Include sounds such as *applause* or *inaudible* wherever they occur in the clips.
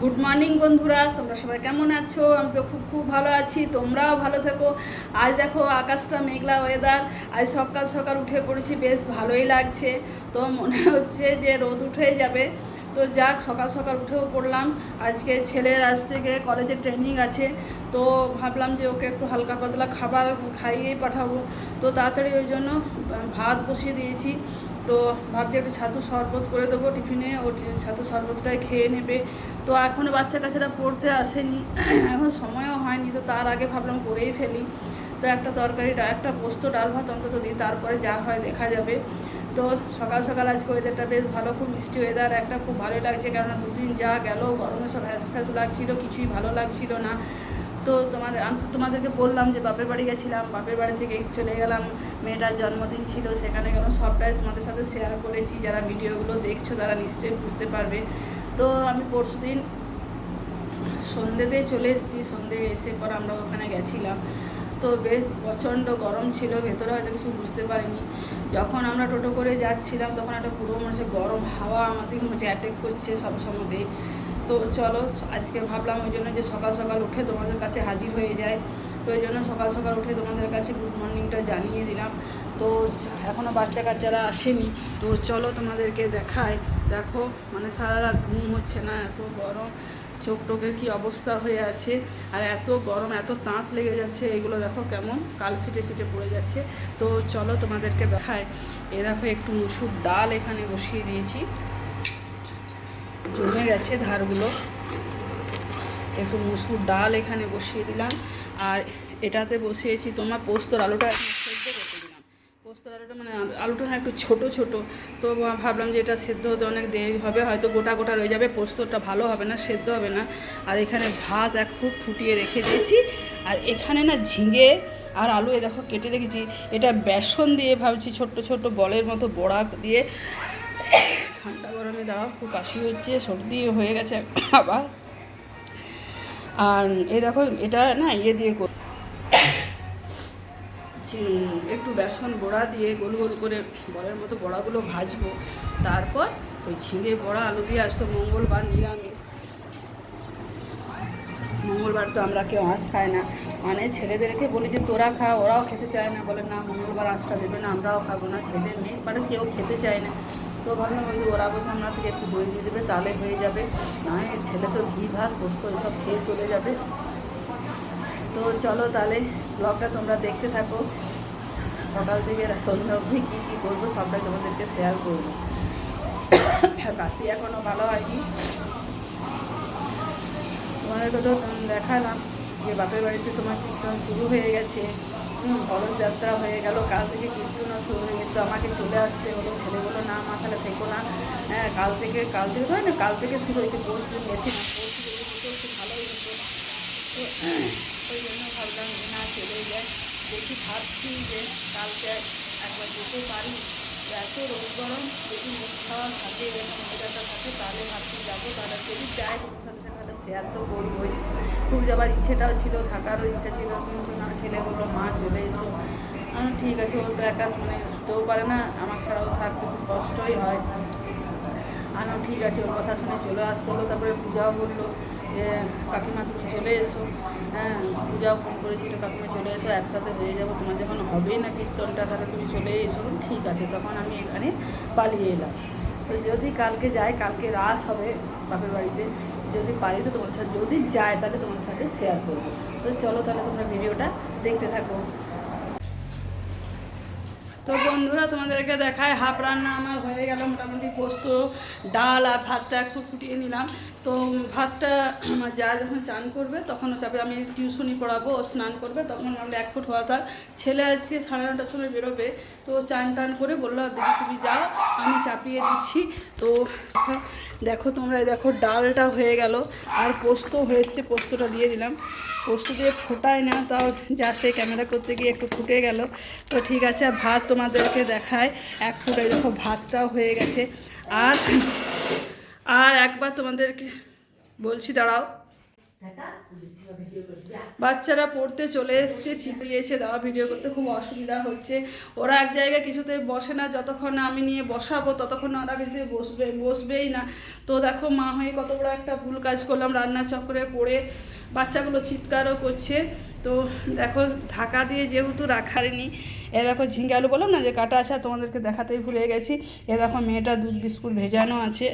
Good morning বন্ধুরা। তোমরা সবাই কেমন আছো? আমি তো খুব খুব ভালো আছি। তোমরাও ভালো থেকো। আজ দেখো, আকাশটা মেঘলা ওয়েদার আজ সকাল সকাল উঠে পড়েছি, বেশ ভালোই লাগছে। তো মনে *laughs* হচ্ছে যে রোদ উঠে যাবে। তো যাক, সকাল সকাল উঠেও পড়লাম। আজকে ছেলের আজ থেকে কলেজে ট্রেনিং আছে। তো ভাবলাম যে ওকে একটু হালকা পাতলা খাবার খাইয়েই পাঠাবো। তো তাড়াতাড়ি ওই জন্য ভাত বসিয়ে দিয়েছি। তো ভাবছি একটু ছাতু শরবত করে দেবো টিফিনে। ও ছাতু শরবতটাই খেয়ে নেবে। তো এখনও বাচ্চা কাছেরা পড়তে আসেনি, এখন সময়ও হয়নি, তো তার আগে ভাবলাম করেই ফেলি। তো একটা তরকারি একটা পোস্ত ডাল ভাত অন্তত দিই, তারপরে যা হয় দেখা যাবে। তো সকাল সকাল আজকে ওয়েদারটা বেশ ভালো, খুব মিষ্টি ওয়েদার একটা খুব ভালো লাগছে, কেননা দুদিন যা গেল, গরমে সব হ্যাস ফ্যাস লাগছিল, কিছুই ভালো লাগছিল না। তো তোমাদের, আমি তো তোমাদেরকে বললাম যে বাপের বাড়ি গেছিলাম, বাপের বাড়ি থেকে চলে গেলাম, মেয়েটার জন্মদিন ছিল, সেখানে গেলাম, সবটাই তোমাদের সাথে শেয়ার করেছি, যারা ভিডিওগুলো দেখছ, তারা নিশ্চয়ই বুঝতে পারবে। তো আমি পরশু দিন সন্ধ্যেতে চলে এসেছি। সন্ধ্যে এসে পর আমরা ওখানে গেছিলাম। তো বেশ প্রচণ্ড গরম ছিল, ভেতরে হয়তো কিছু বুঝতে পারিনি। যখন আমরা টোটো করে যাচ্ছিলাম, তখন একটা পুরো মনে গরম হাওয়া আমাদের মধ্যে অ্যাটেক করছে সব সময়। তো চলো, আজকে ভাবলাম ওই জন্য যে সকাল সকাল উঠে তোমাদের কাছে হাজির হয়ে যায় তো ওই জন্য সকাল সকাল উঠে তোমাদের কাছে গুড মর্নিংটা জানিয়ে দিলাম। তো এখনও বাচ্চা কাচ্চারা আসেনি। তো চলো তোমাদেরকে দেখায় দেখো মানে সারা রাত ঘুম হচ্ছে না, এত গরম। চোখ টোকের কী অবস্থা হয়ে আছে। আর এত গরম, এত তাঁত লেগে যাচ্ছে। এগুলো দেখো কেমন কাল সিটে সিটে পড়ে যাচ্ছে। তো চলো তোমাদেরকে দেখায় এ দেখো, একটু মুসুর ডাল এখানে বসিয়ে দিয়েছি। জমে গেছে ধারগুলো। একটু মুসুর ডাল এখানে বসিয়ে দিলাম। আর এটাতে বসিয়েছি তোমার পোস্তর আলুটা এখন সেদ্ধ করতে দিলাম পোস্তর আলুটা মানে আলুটা না একটু ছোট ছোট। তো ভাবলাম যে এটা সেদ্ধ হতে অনেক দেরি হবে, হয়তো গোটা গোটা রয়ে যাবে, পোস্তটা ভালো হবে না, সেদ্ধ হবে না। আর এখানে ভাত এক খুব ফুটিয়ে রেখে দিয়েছি। আর এখানে না ঝিঙে আর আলু এ দেখো কেটে রেখেছি। এটা বেসন দিয়ে ভাবছি ছোট্ট ছোট্ট বলের মতো বড়া দিয়ে। ঠান্ডা গরমে দাঁড়াও, খুব কাশি হচ্ছে, সর্দি হয়ে গেছে আবার। আর এ দেখো, এটা না ইয়ে দিয়ে একটু বেসন বড়া দিয়ে গোল গোল করে বড়ার মতো বড়াগুলো ভাজবো। তারপর ওই ঝিঙে বড়া, আলু দিয়ে আসতো মঙ্গলবার নিরামিষ। মঙ্গলবার তো আমরা কেউ আঁশ খাই না। মানে ছেলেদেরকে বলি যে, তোরা খা, ওরাও খেতে চায় না। বলে, না, মঙ্গলবার আঁশটা দেবে না, আমরাও খাব না। ছেলে মেয়ে মানে কেউ খেতে চায় না। তো ভাবলাম ওই ওরা বলছে আমরা থেকে একটু দই দিয়ে দেবে, তাহলে হয়ে যাবে। না ছেলে তো ঘি, ভাত, পোস্ত, এসব খেয়ে চলে যাবে। তো চলো তাহলে ব্লগটা তোমরা দেখতে থাকো। সকাল থেকে সন্ধ্যা অবধি কী কী করব সবটাই তোমাদেরকে শেয়ার করব। কাশি এখনও ভালো হয়নি। তোমাদেরকে তো দেখালাম যে বাপের বাড়িতে তোমার কীর্তন শুরু হয়ে গেছে। হুম, যাত্রা হয়ে গেল কাল থেকে কীর্তনও শুরু হয়ে গেছে। আমাকে চলে আসতে হলো ছেলে বলো না মা তাহলে থেকো না। হ্যাঁ কাল থেকে কাল থেকে হয় না কাল থেকে শুরু হয়েছে গেছিলাম পৌষ দিন একটু ভালোই হতো। তো ওই জন্য ভাবলাম যে না চলে যায় দেখি ভাবছি যে কালকে একবার যেতে পারি এত রোদ গরম যদি মুখ খাওয়া থাকে এরকম মজাটা থাকে, তাহলে ভাবছি যাব তাহলে যদি যাই। তোমার সাথে সাথে শেয়ার তো করবোই। খুব যাবার ইচ্ছেটাও ছিল, থাকারও ইচ্ছা ছিল, কিন্তু না ছেলে বলল মা চলে এসো। আমি ঠিক আছে, ও তো একা মানে শুতেও পারে না, আমার ছাড়াও থাকতে খুব কষ্টই হয়। আনো ঠিক আছে, ওর কথা শুনে চলে আসতে হলো, তারপরে পূজাও বলল কাকিমা তুমি চলে এসো। হ্যাঁ পূজাও ফোন করেছিল কাকিমা চলে এসো, একসাথে হয়ে যাব। তোমার যখন হবেই না কীর্তনটা, তাহলে তুমি চলে এসো। ঠিক আছে, তখন আমি এখানে পালিয়ে এলাম। তো যদি কালকে যাই কালকে রাস হবে বাপের বাড়িতে, যদি পারি তো তোমার সাথে, যদি যায় তাহলে তোমার সাথে শেয়ার করব। তো চলো তাহলে তোমরা ভিডিওটা দেখতে থাকো। তো বন্ধুরা, তোমাদেরকে দেখায়, হাফ রান্না আমার হয়ে গেল। মোটামুটি পোস্ত, ডাল আর ভাতটা একটু ফুটিয়ে নিলাম। তো ভাতটা আমার যা যখন চান করবে, তখন হচ্ছে আমি টিউশনি পড়াবো, ও স্নান করবে, তখন আমরা এক ফুট হওয়া তার। ছেলে আজকে সাড়ে নটার সময় বেরোবে, তো চান টান করে বলল, দিদি, তুমি যাও, আমি চাপিয়ে দিচ্ছি। তো দেখো তোমরা দেখো ডালটা হয়ে গেল, আর পোস্ত হয়ে এসছে, পোস্তটা দিয়ে দিলাম। পোস্ত দিয়ে ফোটায় না, তাও জাস্ট এই ক্যামেরা করতে গিয়ে একটু ফুটে গেল। তো ঠিক আছে, আর ভাত তোমাদেরকে দেখায়। এক ফুটে দেখো ভাতটাও হয়ে গেছে। আর আর একবার তোমাদেরকে বলছি, দাঁড়াও। বাচ্চারা পড়তে চলে এসছে চিপিয়ে এসে দেওয়া ভিডিও করতে খুব অসুবিধা হচ্ছে। ওরা এক জায়গায় কিছুতে বসে না, যতক্ষণ আমি নিয়ে বসাবো, ততক্ষণ ওরা কিছুতে বসবে, বসবেই না। তো দেখো, মা হয়ে কত বড় একটা ভুল কাজ করলাম রান্না চক্রে পড়ে বাচ্চাগুলো চিৎকারও করছে। তো দেখো, ঢাকা দিয়ে যেহেতু রাখারিনি এ দেখো, ঝিঙ্গে আলু বললাম না যে কাটা আছে তোমাদেরকে দেখাতেই ভুলে গেছি। এ দেখো, মেয়েটা দুধ বিস্কুট ভেজানো আছে।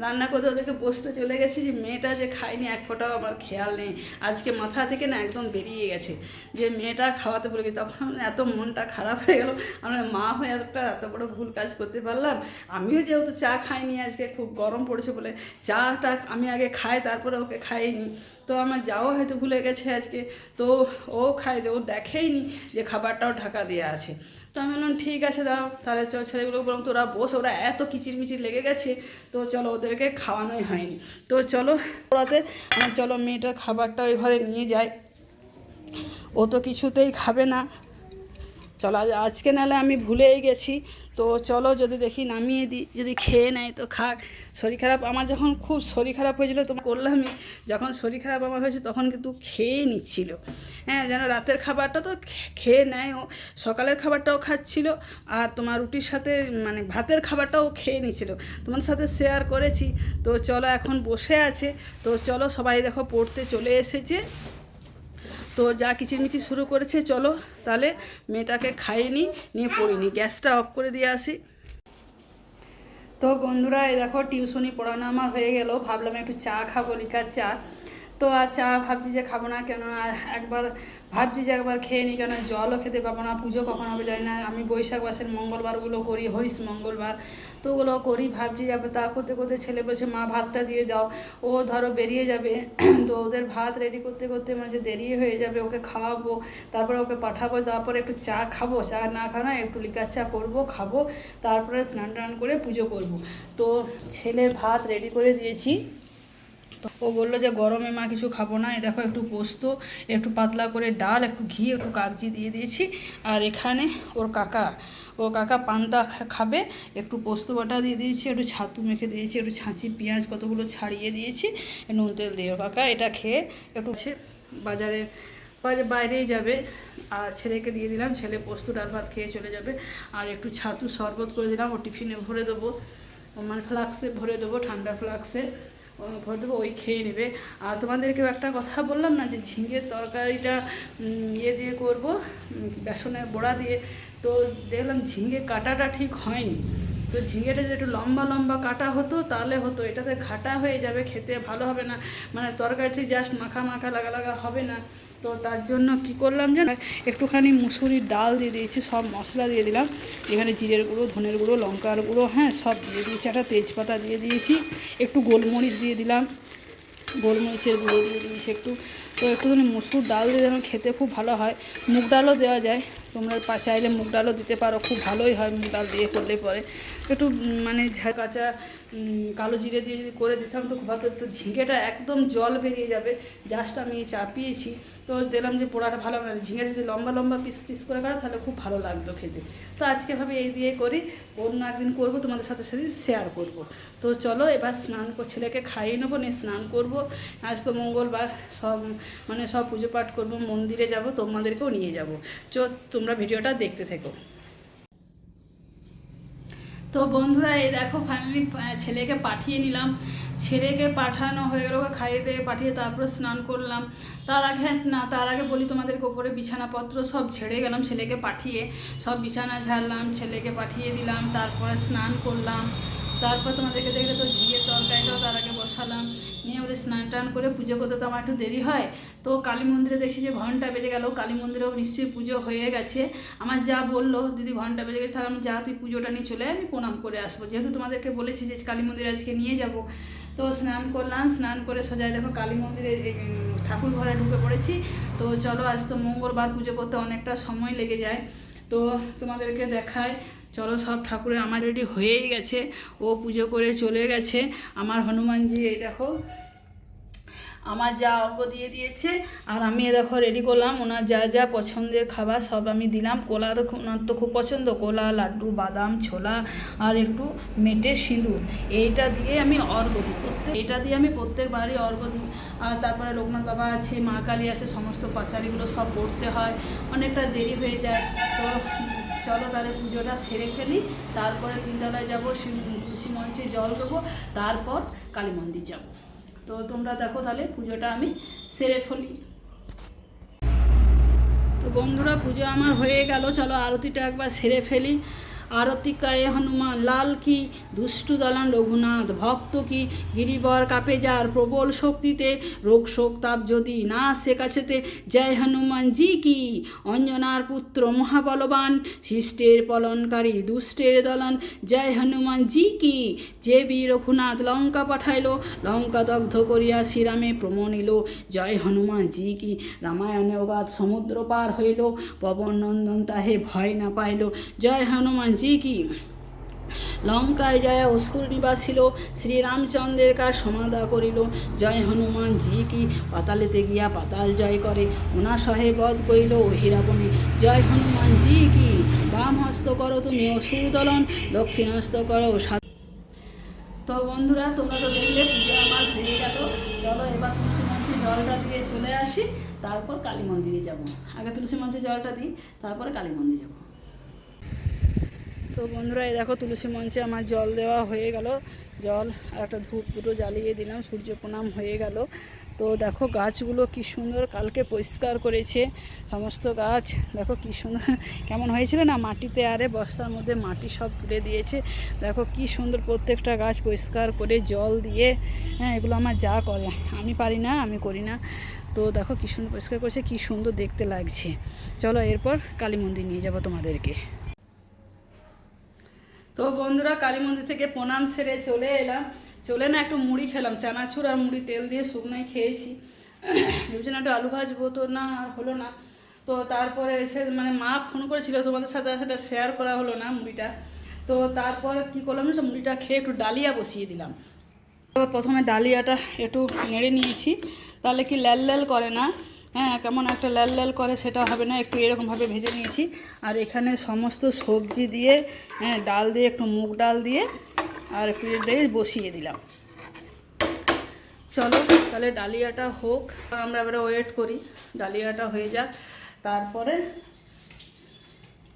রান্না করতে ওদেরকে বসতে চলে গেছি যে মেয়েটা যে খায়নি, এক ফোঁটাও আমার খেয়াল নেই। আজকে মাথা থেকে না একদম বেরিয়ে গেছে। যে মেয়েটা খাওয়াতে বলে গেছে। তখন এত মনটা খারাপ হয়ে গেল। আমরা মা হয়ে একটা এত বড় ভুল কাজ করতে পারলাম। আমিও যেহেতু চা খাইনি আজকে, খুব গরম পড়েছে বলে। চাটা আমি আগে খাই, তারপরে ওকে খাইনি। তো আমার যাও হয়তো ভুলে গেছে আজকে। তো ও খাই ও দেখেইনি যে খাবারটাও ঢাকা দেওয়া আছে। তো আমি বললাম, ঠিক আছে দাও, তাহলে চল ছেলেগুলো বললাম তোরা বস, ওরা এত কিচির মিচির লেগে গেছে, তো চলো ওদেরকে খাওয়ানোই হয়নি। তো চলো, ওরাতে আমি চলো মেয়েটার খাবারটা ওই ঘরে নিয়ে যায়। ও তো কিছুতেই খাবে না চলো আজকে নাহলে আমি ভুলেই গেছি। তো চলো, যদি দেখি নামিয়ে দিই, যদি খেয়ে নেয় তো খাক। শরীর খারাপ, আমার যখন খুব শরীর খারাপ হয়েছিল, তো করলামই। যখন শরীর খারাপ আমার হয়েছে, তখন কিন্তু খেয়ে নিচ্ছিল। হ্যাঁ যেন রাতের খাবারটা তো খেয়ে নেয় ও সকালের খাবারটাও খাচ্ছিল, আর তোমার রুটির সাথে মানে ভাতের খাবারটাও খেয়ে নিচ্ছিল। তোমার সাথে শেয়ার করেছি। তো চলো, এখন বসে আছে। তো চলো, সবাই দেখো, পড়তে চলে এসেছে। তো যা কিচিরমিচির শুরু করেছে, চলো তাহলে মেয়েটাকে খাইনি নিয়ে পড়িনি গ্যাসটা অফ করে দিয়ে আসি। তো বন্ধুরা, এই দেখো, টিউশনি পড়ানো আমার হয়ে গেল। ভাবলাম একটু চা খাব লিকার চা। তো আর চা ভাবছি যে খাব না কেন একবার ভাবছি যে একবার খেয়ে নিই কেন জলও খেতে পাবো না, পুজো কখন হবে জানি না। আমি বৈশাখ মাসের মঙ্গলবারগুলো করি হইস মঙ্গলবার, তো ওগুলো করি, ভাবছি যাবে তা করতে করতে ছেলে বলছে, মা, ভাতটা দিয়ে দাও। ও ধরো বেরিয়ে যাবে, *clears throat* তো ওদের ভাত রেডি করতে করতে মানে দেরি হয়ে যাবে, ওকে খাওয়াবো, তারপরে ওকে পাঠাবো, তারপরে একটু চা খাব, চা না খাও না একটু লিকার চা করব, খাব, তারপরে স্নান টান করে পুজো করব। তো ছেলের ভাত রেডি করে দিয়েছি। তো ও বলল যে, গরমে মা কিছু খাব না। এই দেখো একটু পোস্ত, একটু পাতলা করে ডাল, একটু ঘি, একটু কাগজি দিয়ে দিয়েছি। আর এখানে ওর কাকা ওর কাকা পান্তা খাবে। একটু পোস্ত বাটা দিয়ে দিয়েছি, একটু ছাতু মেখে দিয়েছি, একটু ছাঁচি, পেঁয়াজ কতগুলো ছাড়িয়ে দিয়েছি। নুন তেল দিয়ে কাকা, এটা খেয়ে একটু বাজারে, বাজে, বাইরেই যাবে। আর ছেলেকে দিয়ে দিলাম, ছেলে পোস্ত, ডাল, ভাত খেয়ে চলে যাবে। আর একটু ছাতু শরবত করে দিলাম, ও টিফিনে ভরে দেবো। ও মানে ফ্লাক্সে ভরে দেবো, ঠান্ডা ফ্লাক্সে। ও ভরে দেবো, ওই খেয়ে নেবে। আর তোমাদেরকেও একটা কথা বললাম না যে ঝিঙের তরকারিটা ইয়ে দিয়ে করব বেসনের বড়া দিয়ে। তো দেখলাম ঝিঙে কাটাটা ঠিক হয়নি। তো ঝিঙেটা যদি একটু লম্বা লম্বা কাটা হতো, তাহলে হতো। এটাতে ঘাটা হয়ে যাবে, খেতে ভালো হবে না। মানে তরকারিটি জাস্ট মাখা মাখা লাগা লাগা হবে না। তো তার জন্য কি করলাম যেন একটুখানি মুসুরির ডাল দিয়ে দিয়েছি, সব মশলা দিয়ে দিলাম। এখানে জিরের গুঁড়ো, ধনের গুঁড়ো, লঙ্কার গুঁড়ো হ্যাঁ সব দিয়ে দিয়েছি। একটা তেজপাতা দিয়ে দিয়েছি, একটু গোলমরিচ দিয়ে দিলাম। গোলমরিচের গুঁড়ো দিয়ে দিয়েছি একটু। তো একটুখানি মুসুর ডাল দিয়ে যেন খেতে খুব ভালো হয়। মুগ ডালও দেওয়া যায়। তোমরা পা- চাইলে মুগ ডালও দিতে পারো, খুব ভালোই হয় মুগ ডাল দিয়ে করলে পরে। একটু মানে কাঁচা কালো জিরে দিয়ে যদি করে দিতাম তো খুব তো ঝিঙেটা একদম জল বেরিয়ে যাবে, জাস্ট আমি চাপিয়েছি। তো দিলাম যে পোড়াটা ভালো না, ঝিঙে যদি লম্বা লম্বা পিস পিস করে কাটা তাহলে খুব ভালো লাগতো খেতে। তো আজকে ভাবে এই দিয়ে করি, অন্য একদিন করব, তোমাদের সাথে সেদিন শেয়ার করব। তো চলো এবার স্নান ছেলেকে খাইয়ে নেব, নিয়ে স্নান করব। আজ তো মঙ্গলবার, সব মানে সব পুজো পাঠ করব, মন্দিরে যাব, তোমাদেরকেও নিয়ে যাব। চো তোমরা ভিডিওটা দেখতে থেকো। তো বন্ধুরা, এই দেখো ফাইনালি ছেলেকে পাঠিয়ে নিলাম। ছেলেকে পাঠানো হয়ে গেল খাইয়ে দিয়ে পাঠিয়ে তারপরে স্নান করলাম। তার আগে, না, তার আগে বলি তোমাদেরকে, ওপরে বিছানাপত্র সব ছেড়ে গেলাম ছেলেকে পাঠিয়ে। সব বিছানা ঝাড়লাম, ছেলেকে পাঠিয়ে দিলাম, তারপরে স্নান করলাম। তারপর তোমাদেরকে দেখলে তো ঝিঙের তরকারিটাও তার আগে বসালাম। নিয়ে বলে স্নান টান করে পুজো করতে তো আমার একটু দেরি হয়। তো কালী মন্দিরে দেখছি যে ঘণ্টা বেজে গেল, কালী মন্দিরেও নিশ্চয়ই পুজো হয়ে গেছে। আমার যা বলল, দিদি, ঘণ্টা বেজে গেছে, তাহলে আমি যা, তুই পুজোটা নিয়ে চলে আমি প্রণাম করে আসব। যেহেতু তোমাদেরকে বলেছি যে কালী মন্দিরে আজকে নিয়ে যাব। তো স্নান করলাম, স্নান করে সোজাই দেখো কালী মন্দিরে ঠাকুর ঘরে ঢুকে পড়েছি। তো চলো আজ তো মঙ্গলবার পুজো করতে অনেকটা সময় লেগে যায়। তো তোমাদেরকে দেখায় চলো সব ঠাকুরের আমার রেডি হয়েই গেছে। ও পুজো করে চলে গেছে। আমার হনুমানজি, এই দেখো, আমার যা অর্ঘ দিয়ে দিয়েছে, আর আমি দেখো রেডি করলাম। ওনার যা যা পছন্দের খাবার সব আমি দিলাম। কোলা তো ওনার তো খুব পছন্দ। কোলা, লাড্ডু, বাদাম, ছোলা, আর একটু মেটে সিঁদুর। এইটা দিয়ে আমি অর্ঘ দিই। প্রত্যেক এটা দিয়ে আমি প্রত্যেকবারই অর্ঘ দিই। আর তারপরে লোকনাথ বাবা আছে, মা কালী আছে, সমস্ত পাচারিগুলো সব পড়তে হয়। অনেকটা দেরি হয়ে যায়। তো চলো তাহলে পুজোটা সেরে ফেলি, তারপরে তিনতলায় যাব তুলসী মঞ্চে জল দেবো, তারপর কালী মন্দির যাব। তো তোমরা দেখো তাহলে পুজোটা আমি সেরে ফেলি। তো বন্ধুরা, পুজো আমার হয়ে গেল, চলো আরতিটা একবার সেরে ফেলি। আরতি করে হনুমান, লাল কি, দুষ্টু দলান রঘুনাথ, ভক্ত কি, গিরিবর কাপে যার প্রবল শক্তিতে, রোগ শোক তাপ যদি না সে কাছেতে, জয় হনুমান জি কি? অঞ্জনার পুত্র মহাবলবান, শিষ্টের পলনকারী দুষ্টের দলন, জয় হনুমান জি কি? যে বীর রঘুনাথ লঙ্কা পাঠাইল, লঙ্কা দগ্ধ করিয়া শ্রীরামে প্রমণিল জয় হনুমান জি কি? রামায়ণে অগাধ সমুদ্র পার হইল পবন নন্দন তাহে ভয় না পাইল, জয় হনুমান জি কি? লঙ্কায় যায় অসুর নিবাসিল, শ্রীরামচন্দ্রের কার সমাধা করিল। জয় হনুমান জি কি, পাতালেতে গিয়া পাতাল জয় করে। ওনা সহে বধ করিল অহিরাবণে। জয় হনুমান জি কি, বাম হস্ত করো তুমি অসুর দলন দক্ষিণ হস্ত করো তো বন্ধুরা, তোমরা তো দেখলে পুজো আমার হয়ে গেল। চলো এবার তুলসী মঞ্চে জলটা দিয়ে চলে আসি। তারপর কালী মন্দিরে যাব। আগে তুলসী মঞ্চে জলটা দিই, তারপরে কালী মন্দিরে যাব। তো বন্ধুরা, এই দেখো তুলসী মঞ্চে আমার জল দেওয়া হয়ে গেল। জল আর একটা ধূপ দুটো জ্বালিয়ে দিলাম সূর্য প্রণাম হয়ে গেল। তো দেখো গাছগুলো কি সুন্দর কালকে পরিষ্কার করেছে, সমস্ত গাছ। দেখো কি সুন্দর, কেমন হয়েছিল না মাটিতে আরে বস্তার মধ্যে মাটি সব তুলে দিয়েছে। দেখো কি সুন্দর প্রত্যেকটা গাছ পরিষ্কার করে জল দিয়ে। হ্যাঁ এগুলো আমার যা করে, আমি পারি না, আমি করি না। তো দেখো কি সুন্দর পরিষ্কার করেছে, কি সুন্দর দেখতে লাগছে। চলো এরপর কালী মন্দির নিয়ে যাব তোমাদেরকে। তো বন্ধুরা কালী মন্দির থেকে প্রণাম সেরে চলে এলাম। চলে না একটু মুড়ি খেলাম, চানাচুর আর মুড়ি, তেল দিয়ে শুকনোই খেয়েছি। ভেবেছিলাম একটু আলু ভাজবো তো না, আর হলো না। তো তারপরে এসে মানে মা ফোন করেছিল, তোমাদের সাথে সেটা শেয়ার করা হলো না মুড়িটা। তো তারপর কী করলাম না মুড়িটা খেয়ে একটু ডালিয়া বসিয়ে দিলাম। প্রথমে ডালিয়াটা একটু নেড়ে নিয়েছি। তাহলে কি লাল লাল করে না? হ্যাঁ কেমন একটা লাল লাল করে সেটা হবে না, একটু এরকমভাবে ভেজে নিয়েছি। আর এখানে সমস্ত সবজি দিয়ে হ্যাঁ ডাল দিয়ে, একটু মুগ ডাল দিয়ে, আর একটু দিয়ে বসিয়ে দিলাম। চলো, তাহলে ডালিয়াটা হোক। আমরা এবারে ওয়েট করি, ডালিয়াটা হয়ে যাক। তারপরে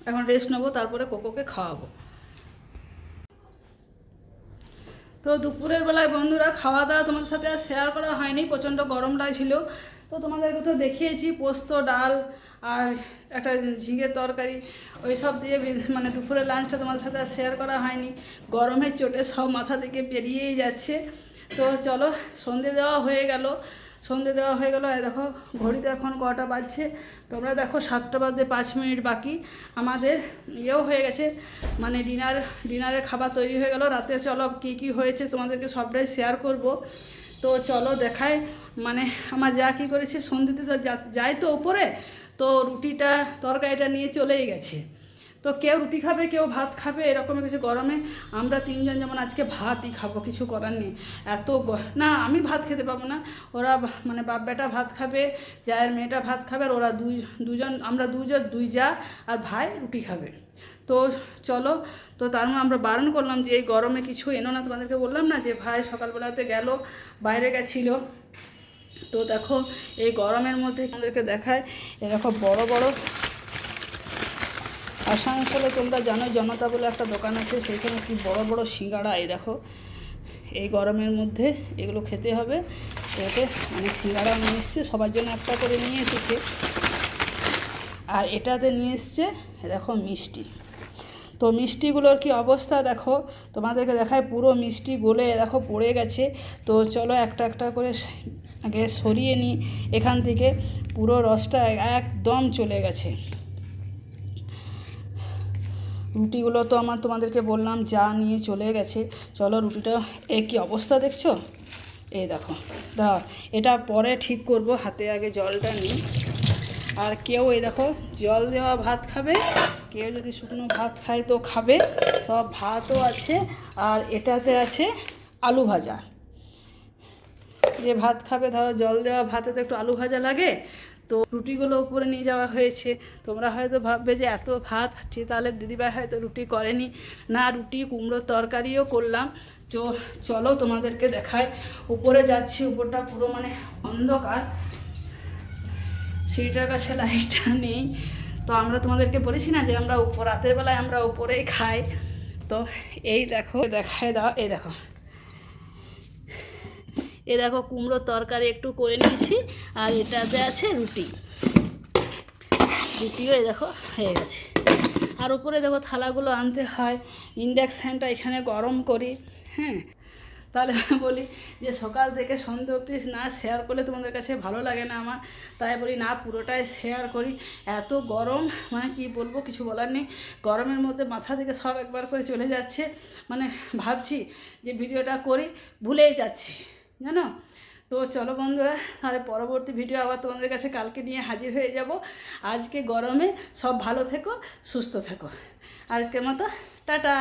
এখন রেস্ট নেব, তারপরে কোকোকে খাওয়াবো। তো দুপুরের বেলায় বন্ধুরা, খাওয়া দাওয়া তোমাদের সাথে আর শেয়ার করা হয়নি, প্রচণ্ড গরমটাই লাগছিল তো তোমাদেরকে তো দেখিয়েছি, পোস্ত, ডাল আর একটা ঝিঙের তরকারি। ওই সব দিয়ে মানে দুপুরের লাঞ্চটা তোমাদের সাথে আর শেয়ার করা হয়নি। গরমের চোটে সব মাথা থেকে বেরিয়েই যাচ্ছে। তো চলো, সন্ধে দেওয়া হয়ে গেল। সন্ধে দেওয়া হয়ে গেল। দেখো, ঘড়িতে এখন কটা বাজছে। তোমরা দেখো, সাতটা বাজতে পাঁচ মিনিট বাকি। আমাদের ইয়েও হয়ে গেছে। মানে ডিনার ডিনারের খাবার তৈরি হয়ে গেল। রাতে চলো, কী কী হয়েছে তোমাদেরকে সবটাই শেয়ার করব। তো চলো, দেখায়। মানে আমার যা কী করেছে সন্ধ্যেতে তো যায় তো ওপরে, তো রুটিটা, তরকারিটা নিয়ে চলেই গেছে। তো কেউ রুটি খাবে, কেউ ভাত খাবে, এরকম কিছু গরমে আমরা তিনজন যেমন আজকে ভাতই খাব, কিছু করার নেই। এত না, আমি ভাত খেতে পাবো না। ওরা মানে বাপ বেটা ভাত খাবে, জায়ের মেয়েটা ভাত খাবে, আর ওরা দুই, দুজন, আমরা দুজন, দুই যা আর ভাই রুটি খাবে। তো চলো, তো তার মানে আমরা বারণ করলাম যে এই গরমে কিছু এনো না। তোমাদেরকে বললাম না যে ভাই সকালবেলাতে গেল, বাইরে গেছিল। তো দেখো, এই গরমের মধ্যে তোমাদেরকে দেখায় এরকম বড় বড় আসানসোলে তোমরা জানো জনতা বলে একটা দোকান আছে, সেইখানে কি বড় বড় সিঙ্গাড়া এই দেখো। এই গরমের মধ্যে এগুলো খেতে হবে, এতে অনেক সিঙ্গাড়া নিয়ে এসছে, সবার জন্য একটা করে নিয়ে এসেছে। আর এটাতে নিয়ে এসছে দেখো মিষ্টি। তো মিষ্টিগুলোর কি অবস্থা দেখো, তোমাদেরকে দেখায় পুরো মিষ্টি গলে দেখো পড়ে গেছে। তো চলো একটা একটা করে আগে সরিয়ে নিই এখান থেকে পুরো রসটা একদম চলে গেছে। রুটিগুলো তো আমার তোমাদেরকে বললাম, যা নিয়ে চলে গেছে। চলো রুটিটা, এ কি অবস্থা দেখছ? এই দেখো দাও এটা পরে ঠিক করব, হাতে আগে জলটা নিই। আর কেউ এই দেখো, জল দেওয়া ভাত খাবে, কেউ যদি শুকনো ভাত খায় তো খাবে, সব ভাতও আছে, আর এটাতে আছে আলু ভাজা। যে ভাত খাবে, ধরো জল দেওয়া ভাতে তো একটু আলু ভাজা লাগে, তো রুটিগুলো উপরে নিয়ে যাওয়া হয়েছে। তোমরা হয়তো ভাববে যে এত ভাত তাহলে দিদিভাই হয়তো রুটি করেনি। না, রুটি, কুমড়োর তরকারিও করলাম। তো চলো তোমাদেরকে দেখায় উপরে যাচ্ছি, উপরটা পুরো মানে অন্ধকার। সিঁড়িটার কাছে লাইটটা নেই। তো আমরা তোমাদেরকে বলেছি না যে আমরা রাতের বেলায় আমরা উপরেই খাই। তো এই দেখো, দেখায় দাও, এই দেখো। এ দেখো কুমড়োর তরকারি একটু করে নিয়েছি, আর এটাতে আছে রুটি। রুটিও এ দেখো হয়ে গেছে। আর উপরে দেখো থালাগুলো আনতে হয়, ইন্ডাকশানটা এখানে গরম করি হ্যাঁ। তাহলে বলি যে সকাল থেকে সন্ধ্যে অবধি না শেয়ার করলে তোমাদের কাছে ভালো লাগে না আমার। তাই বলি না, পুরোটাই শেয়ার করি। এত গরম মানে কি বলব, কিছু বলার নেই। গরমের মধ্যে মাথা থেকে সব একবার করে চলে যাচ্ছে। মানে ভাবছি যে ভিডিওটা করি, ভুলেই যাচ্ছি। জানো? তো চলো বন্ধুরা, তাহলে পরবর্তী ভিডিও আবার তোমাদের কাছে কালকে নিয়ে হাজির হয়ে যাব। আজকে গরমে সব ভালো থেকো, সুস্থ থেকো। আজকের মতো, টাটা!